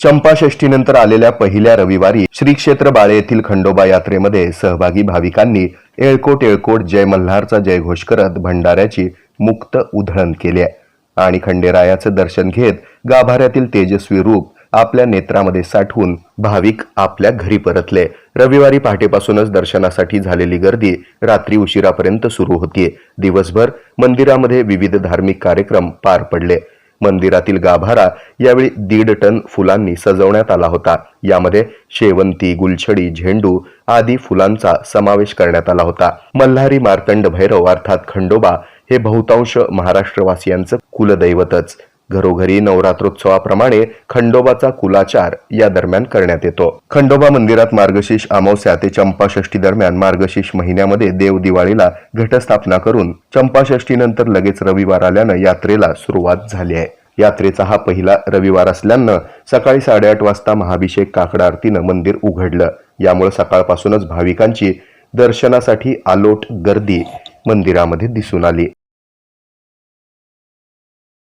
चंपाषष्ठीनंतर आलेल्या पहिल्या रविवारी श्री क्षेत्र बाळे येथील खंडोबा यात्रेमध्ये सहभागी भाविकांनी एळकोट एळकोट जय मल्हारचा जयघोष करत भंडाऱ्याची मुक्त उधळण केली आहे. आणि खंडेरायाचं दर्शन घेत गाभाऱ्यातील तेजस्वी रूप आपल्या नेत्रामध्ये साठवून भाविक आपल्या घरी परतले. रविवारी पहाटेपासूनच दर्शनासाठी झालेली गर्दी रात्री उशिरापर्यंत सुरू होती. दिवसभर मंदिरामध्ये विविध धार्मिक कार्यक्रम पार पडले. मंदिरातील गाभारा यावेळी दीड टन फुलांनी सजवण्यात आला होता. यामध्ये शेवंती गुलछडी झेंडू आदी फुलांचा समावेश करण्यात आला होता. मल्हारी मार्तंड भैरव अर्थात खंडोबा हे बहुतांश महाराष्ट्रवासियांचं कुलदैवतच. घरोघरी नवरात्रोत्सवाप्रमाणे खंडोबाचा कुलाचार या दरम्यान करण्यात येतो. खंडोबा मंदिरात मार्गशीर्ष अमावस्या ते चंपाषष्ठी दरम्यान मार्गशीर्ष महिन्यामध्ये देव दिवाळीला घटस्थापना करून चंपाषष्ठीनंतर लगेच रविवार आल्यानं यात्रेला सुरुवात झाली आहे. यात्रेचा हा पहिला रविवार असल्यानं सकाळी साडेआठ वाजता महाभिषेक काकडा आरतीनं मंदिर उघडलं. यामुळे सकाळपासूनच भाविकांची दर्शनासाठी आलोट गर्दी मंदिरामध्ये दिसून आली.